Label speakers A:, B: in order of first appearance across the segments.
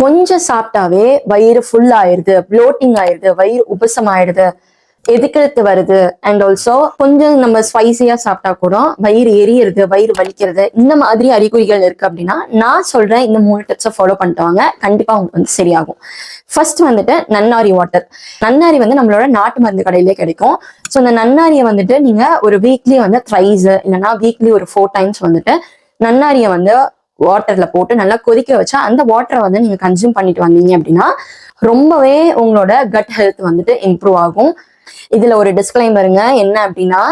A: கொஞ்சம் சாப்பிட்டாவே வயிறு ஃபுல் ஆயிடுது ப்ளோட்டிங் ஆயிடுது வயிறு உபசம் ஆயிடுது எதுக்கெடுத்து வருது? அண்ட் ஆல்சோ கொஞ்சம் நம்ம ஸ்பைசியா சாப்பிட்டா கூட வயிறு எரியறது வயிறு வலிக்கிறது இந்த மாதிரி அறிகுறிகள் இருக்கு அப்படின்னா நான் சொல்றேன் இந்த மூணு டிப்ஸை ஃபாலோ பண்ணிட்டு வாங்க. கண்டிப்பா உங்களுக்கு வந்து சரியாகும். ஃபர்ஸ்ட் வந்துட்டு நன்னாரி வாட்டர் நன்னாரி வந்து நம்மளோட நாட்டு மருந்து கடையிலே கிடைக்கும். ஸோ இந்த நன்னாரியை வந்துட்டு நீங்க ஒரு வீக்லி வந்து த்ரைஸ் இல்லைன்னா வீக்லி ஒரு ஃபோர் டைம்ஸ் வந்துட்டு நன்னாரியை வந்து வாட்டர்ல போட்டு நல்லா கொதிக்க வச்சா அந்த வாட்டரை வந்து நீங்க கன்சியூம் பண்ணிட்டு வந்தீங்க அப்படின்னா ரொம்பவே உங்களோட கட் ஹெல்த் வந்துட்டு இம்ப்ரூவ் ஆகும். இதுல ஒரு டிஸ்கிளைமருங்க என்ன அப்படின்னா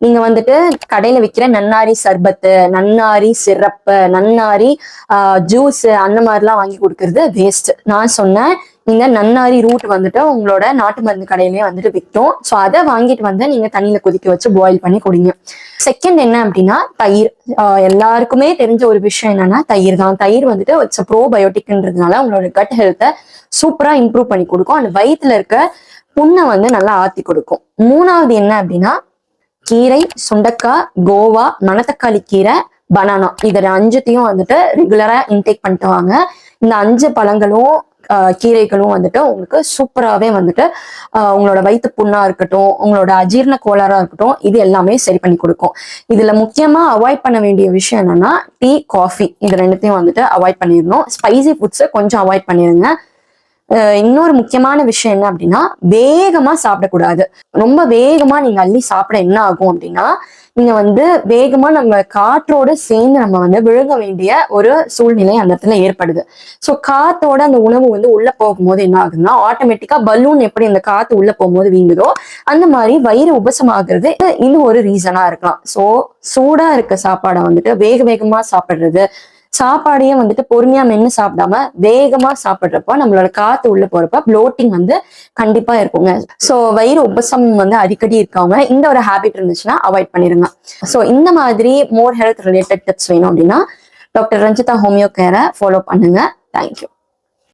A: நீங்க வந்துட்டு கடையில விற்கிற நன்னாரி சர்பத்து நன்னாரி சிரப்பு நன்னாரி ஜூஸ் அந்த மாதிரிலாம் வாங்கி கொடுக்கறது வேஸ்ட் நான் சொன்னேன் இந்த நன்னாரி ரூட் வந்துட்டு உங்களோட நாட்டு மருந்து கடையிலேயே வந்துட்டு விற்கும் ஸோ அதை வாங்கிட்டு வந்து நீங்க தண்ணியில கொதிக்க வச்சு பாயில் பண்ணி குடிங்க. செகண்ட் என்ன அப்படின்னா தயிர். எல்லாருக்குமே தெரிஞ்ச ஒரு விஷயம் என்னன்னா தயிர் தான். தயிர் வந்துட்டு இட்ஸ் ப்ரோபயோட்டிக்ன்றதுனால உங்களோட கட் ஹெல்த்தை சூப்பரா இம்ப்ரூவ் பண்ணி கொடுக்கும். அந்த வயிற்றுல இருக்க புண்ணை வந்து நல்லா ஆத்தி கொடுக்கும். மூணாவது என்ன அப்படின்னா கீரை சுண்டக்காய் கோவா மணத்தக்காளி கீரை பனானா இதில் அஞ்சுத்தையும் வந்துட்டு ரெகுலரா இன்டேக் பண்ணிட்டு வாங்க. இந்த அஞ்சு பழங்களும் கீரைகளும் வந்துட்டு உங்களுக்கு சூப்பராகவே வந்துட்டு உங்களோட வயிற்று புண்ணாக இருக்கட்டும் உங்களோட அஜீரண கோளாறாக இருக்கட்டும் இது எல்லாமே சரி பண்ணி கொடுக்கும். இதில் முக்கியமாக அவாய்ட் பண்ண வேண்டிய விஷயம் என்னன்னா டீ காஃபி இது ரெண்டுத்தையும் வந்துட்டு அவாய்ட் பண்ணிடணும். ஸ்பைசி ஃபுட்ஸை கொஞ்சம் அவாய்ட் பண்ணிடுங்க. இன்னொரு முக்கியமான விஷயம் என்ன அப்படின்னா வேகமா சாப்பிடக்கூடாது. ரொம்ப வேகமா நீங்க அள்ளி சாப்பிட என்ன ஆகும் அப்படின்னா நீங்க வந்து வேகமா நம்ம காற்றோட சேர்ந்து நம்ம வந்து விழுங்க வேண்டிய ஒரு சூழ்நிலை அந்த இடத்துல ஏற்படுது. ஸோ காத்தோட அந்த உணவு வந்து உள்ள போகும்போது என்ன ஆகுதுன்னா ஆட்டோமேட்டிக்கா பலூன் எப்படி அந்த காத்து உள்ள போகும்போது வீங்குதோ அந்த மாதிரி வயிறு உபசமாகிறது இது ஒரு ரீசனா இருக்கலாம். ஸோ சூடா இருக்க சாப்பாடை வந்துட்டு வேக வேகமா சாப்பிடுறது சாப்பாடையே வந்துட்டு பொறுமையா மென்னு சாப்பிடாம வேகமா சாப்பிட்றப்போ நம்மளோட காத்து உள்ள போறப்ப ப்ளோட்டிங் வந்து கண்டிப்பா இருக்குங்க. ஸோ வயிறு உபசம் வந்து அடிக்கடி இருக்கவங்க இந்த ஒரு ஹேபிட் இருந்துச்சுன்னா அவாய்ட் பண்ணிருங்க. ஸோ இந்த மாதிரி மோர் ஹெல்த் ரிலேட்டட் டிப்ஸ் வேணும் அப்படின்னா டாக்டர் ரஞ்சிதா ஹோமியோ கேரை ஃபாலோ பண்ணுங்க தேங்க்யூ